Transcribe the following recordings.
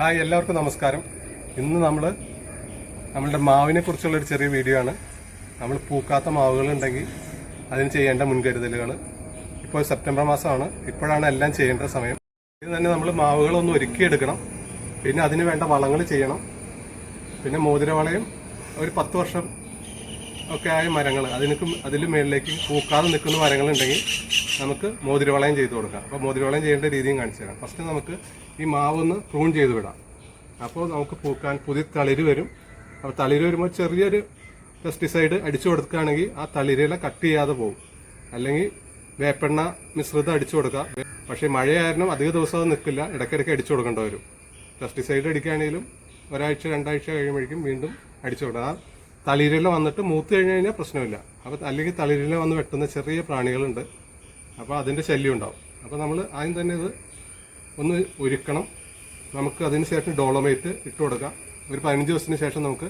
Hi എല്ലാവർക്കും നമസ്കാരം. ഇന്ന് നമ്മൾ നമ്മളുടെ മാവിനെ കുറിച്ചുള്ള ഒരു ചെറിയ വീഡിയോ ആണ്. നമ്മൾ പൂക്കാത്ത മാവുകൾ ഉണ്ടെങ്കിൽ അതിന് ചെയ്യേണ്ട മുൻകരുതലുകൾ ഇപ്പോൾ സെപ്റ്റംബർ മാസമാണ്. ഇപ്പോഴാണ് എല്ലാം ചെയ്യേണ്ട സമയം. ഇത് തന്നെ നമ്മൾ മാവുകളൊന്ന് ഒരുക്കിയെടുക്കണം. പിന്നെ അതിന് വേണ്ട വളങ്ങൾ ചെയ്യണം. പിന്നെ മോതിരവളയും ഒരു പത്ത് വർഷം ഒക്കെ ആയ മരങ്ങൾ അതിന് അതിൽ മേളിലേക്ക് പൂക്കാതെ നിൽക്കുന്ന മരങ്ങളുണ്ടെങ്കിൽ നമുക്ക് മോതിരവളയം ചെയ്ത് കൊടുക്കാം. അപ്പോൾ മോതിരവളയം ചെയ്യേണ്ട രീതിയും കാണിച്ചു തരാം. ഫസ്റ്റ് നമുക്ക് ഈ മാവൊന്ന് പ്രൂൺ ചെയ്ത് വിടാം. അപ്പോൾ നമുക്ക് പൂക്കാൻ പുതിയ തളിര് വരും. അപ്പോൾ തളിര് വരുമ്പോൾ ചെറിയൊരു പെസ്റ്റിസൈഡ് അടിച്ചു കൊടുക്കുകയാണെങ്കിൽ ആ തളിരില കട്ട് ചെയ്യാതെ പോകും. അല്ലെങ്കിൽ വേപ്പെണ്ണ മിശ്രിതം അടിച്ചു കൊടുക്കുക പക്ഷേ മഴയായിരുന്നു അധിക ദിവസം അത് നിൽക്കില്ല. ഇടയ്ക്കിടയ്ക്ക് അടിച്ചു കൊടുക്കേണ്ടി വരും. പെസ്റ്റിസൈഡ് അടിക്കുകയാണെങ്കിലും ഒരാഴ്ച രണ്ടാഴ്ച കഴിയുമ്പോഴേക്കും വീണ്ടും അടിച്ചു കൊടുക്കാം. ആ തളിരില വന്നിട്ട് മൂത്ത് കഴിഞ്ഞ് കഴിഞ്ഞാൽ പ്രശ്നമില്ല. അപ്പോൾ അല്ലെങ്കിൽ തളിരില വന്ന് വെട്ടുന്ന ചെറിയ പ്രാണികളുണ്ട്. അപ്പോൾ അതിന്റെ ശല്യം ഉണ്ടാവും. അപ്പോൾ നമ്മൾ ആദ്യം തന്നെ ഇത് ഒന്ന് ഒരുക്കണം നമുക്ക് അതിന് ശേഷം ഡോളമേറ്റ് ഇട്ട് കൊടുക്കാം. ഒരു പതിനഞ്ച് ദിവസത്തിന് ശേഷം നമുക്ക്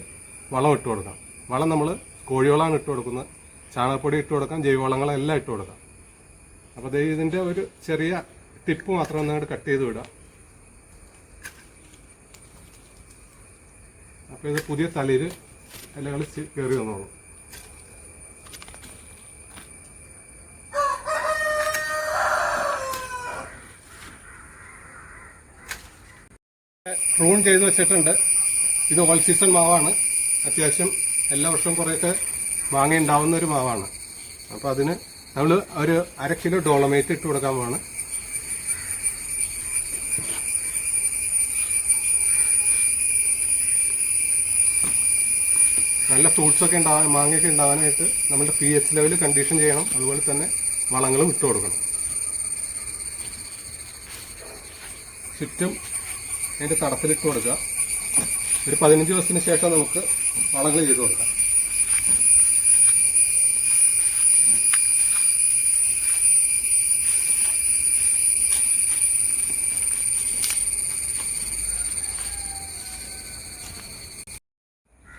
വളം ഇട്ട് കൊടുക്കാം. വളം നമ്മൾ കോഴിവളമാണ് ഇട്ട് കൊടുക്കുന്നത്. ചാണകപ്പൊടി ഇട്ട് കൊടുക്കാം. ജൈവവളങ്ങളെല്ലാം ഇട്ട് കൊടുക്കാം. അപ്പോൾ ഇതിന്റെ ഒരു ചെറിയ ടിപ്പ് മാത്രം ഒന്നങ്ങോട്ട് കട്ട് ചെയ്ത് വിടാം. അപ്പോൾ ഇത് പുതിയ തളിര് ഇലകൾ കയറി വന്നോളൂ. പ്രൂൺ ചെയ്ത് വെച്ചിട്ടുണ്ട്. ഇത് ഓൾ സീസൺ മാവാണ്. അത്യാവശ്യം എല്ലാ വർഷവും കുറേയൊക്കെ മാങ്ങ ഉണ്ടാവുന്ന ഒരു മാവാണ്. അപ്പോൾ അതിന് നമ്മൾ ഒരു അര കിലോ ഡോളമേറ്റ് ഇട്ട് കൊടുക്കാൻ പോവാണ്. നല്ല ഫ്രൂട്ട്സ് ഒക്കെ ഉണ്ടാവാൻ മാങ്ങയൊക്കെ ഉണ്ടാവാനായിട്ട് നമ്മുടെ പി എച്ച് ലെവൽ കണ്ടീഷൻ ചെയ്യണം. അതുപോലെ തന്നെ വളങ്ങളും ഇട്ട് കൊടുക്കണം. ചുറ്റും അതിന്റെ തടത്തിലിട്ട് കൊടുക്കുക. ഒരു പതിനഞ്ച് ദിവസത്തിന് ശേഷം നമുക്ക് വളങ്ങൾ ചെയ്ത് കൊടുക്കാം.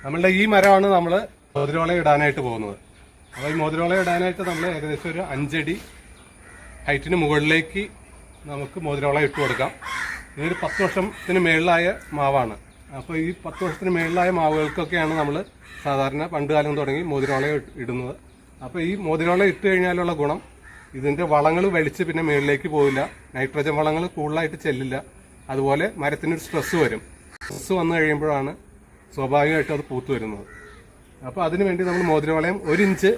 നമ്മളുടെ ഈ മരമാണ് നമ്മൾ മോതിരോള ഇടാനായിട്ട് പോകുന്നത്. അപ്പോൾ ഈ മോതിരോള ഇടാനായിട്ട് നമ്മൾ ഏകദേശം ഒരു അഞ്ചടി ഹൈറ്റിന് മുകളിലേക്ക് നമുക്ക് മോതിരോള ഇട്ട് കൊടുക്കാം. ഇതൊരു പത്ത് വർഷത്തിന് മേളിലായ മാവാണ്. അപ്പോൾ ഈ പത്ത് വർഷത്തിന് മേളിലായ മാവുകൾക്കൊക്കെയാണ് നമ്മൾ സാധാരണ പണ്ട് കാലം തുടങ്ങി മോതിരോള ഇടുന്നത്. അപ്പോൾ ഈ മോതിരോള ഇട്ട് കഴിഞ്ഞാലുള്ള ഗുണം ഇതിന്റെ വളങ്ങൾ വലിച്ച് പിന്നെ മേളിലേക്ക് പോവില്ല. നൈട്രജൻ വളങ്ങൾ കൂടുതലായിട്ട് ചെല്ലില്ല. അതുപോലെ മരത്തിനൊരു സ്ട്രെസ് വരും. സ്ട്രെസ് വന്നു കഴിയുമ്പോഴാണ് സ്വാഭാവികമായിട്ടും അത് പൂത്തു വരുന്നത്. അപ്പോൾ അതിന് വേണ്ടി നമ്മൾ മോതിരവളയം ഒരു ഇഞ്ച്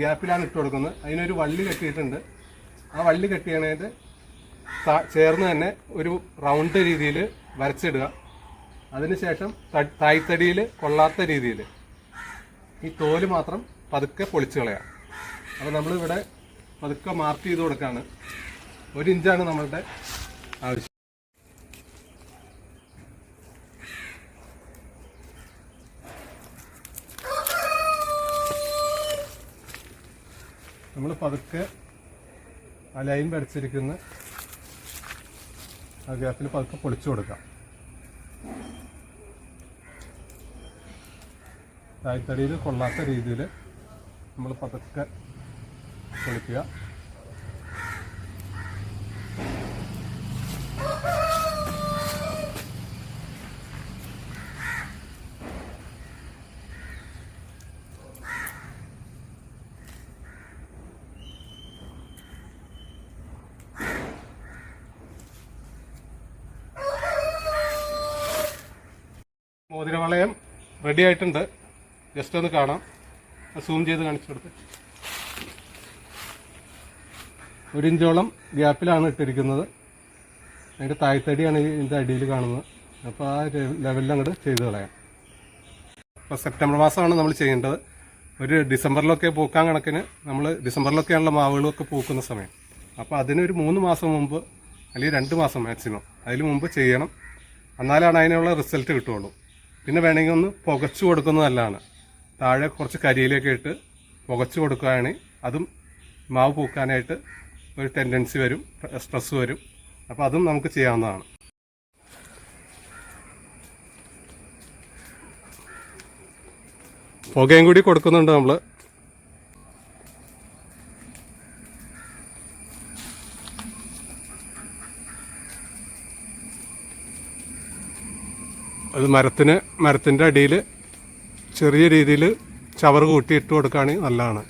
ഗ്യാപ്പിലാണ് ഇട്ട് കൊടുക്കുന്നത്. അതിനൊരു വള്ളി കെട്ടിയിട്ടുണ്ട്. ആ വള്ളി കെട്ടിയതിനേത് ചേർന്ന് തന്നെ ഒരു റൗണ്ട് രീതിയിൽ വരച്ചിടുക. അതിനുശേഷം തായ്തടിയിൽ കൊള്ളാത്ത രീതിയിൽ ഈ തോൽ മാത്രം പതുക്കെ പൊളിച്ചു കളയാം. അപ്പോൾ നമ്മളിവിടെ പതുക്കെ മാർക്ക് ചെയ്ത് കൊടുക്കുകയാണ് ഒരു ഇഞ്ചാണ് നമ്മളുടെ ആവശ്യം. നമ്മൾ പതുക്കെ ആ ലൈൻ വരച്ചിരിക്കുന്ന ആ ഗ്യാപ്പിൽ പതുക്കെ പൊളിച്ചു കൊടുക്കാം. തായ്തടിയിൽ കൊള്ളാത്ത രീതിയിൽ നമ്മൾ പതുക്കെ പൊളിക്കുക. മോതിരവളയം റെഡി ആയിട്ടുണ്ട്. ജസ്റ്റ് ഒന്ന് കാണാം. സൂം ചെയ്ത് കാണിച്ചു കൊടുത്ത്. ഒരു ഇഞ്ചോളം ഗ്യാപ്പിലാണ് ഇട്ടിരിക്കുന്നത്. അതിന്റെ തായ്തടിയാണ് ഇതിന്റെ അടിയിൽ കാണുന്നത്. അപ്പോൾ ആ ലെവലിൽ അങ്ങോട്ട് ചെയ്ത് കളയാം. അപ്പോൾ സെപ്റ്റംബർ മാസമാണ് നമ്മൾ ചെയ്യേണ്ടത്. ഒരു ഡിസംബറിലൊക്കെ പൂക്കാൻ കണക്കിന് നമ്മൾ ഡിസംബറിലൊക്കെയാണല്ലോ മാവുകളൊക്കെ പൂക്കുന്ന സമയം. അപ്പോൾ അതിനൊരു മൂന്ന് മാസം മുമ്പ് അല്ലെങ്കിൽ രണ്ട് മാസം മാക്സിമം അതിന് മുമ്പ് ചെയ്യണം. എന്നാലാണ് അതിനുള്ള റിസൾട്ട് കിട്ടുള്ളൂ പിന്നെ വേണമെങ്കിൽ ഒന്ന് പുകച്ചു കൊടുക്കുന്നത് നല്ലതാണ്. താഴെ കുറച്ച് കരിയിലൊക്കെ ഇട്ട് പുകച്ചു കൊടുക്കുകയാണെങ്കിൽ അതും മാവ് പൂക്കാനായിട്ട് ഒരു ടെൻഡൻസി വരും സ്ട്രെസ് വരും. അപ്പോൾ അതും നമുക്ക് ചെയ്യാവുന്നതാണ്. പുകയും കൂടി കൊടുക്കുന്നുണ്ട് നമ്മൾ അത് മരത്തിന് മരത്തിന്റെ അടിയിൽ ചെറിയ രീതിയിൽ ചവറ് കൂട്ടി ഇട്ട് കൊടുക്കുകയാണെങ്കിൽ നല്ലതാണ്.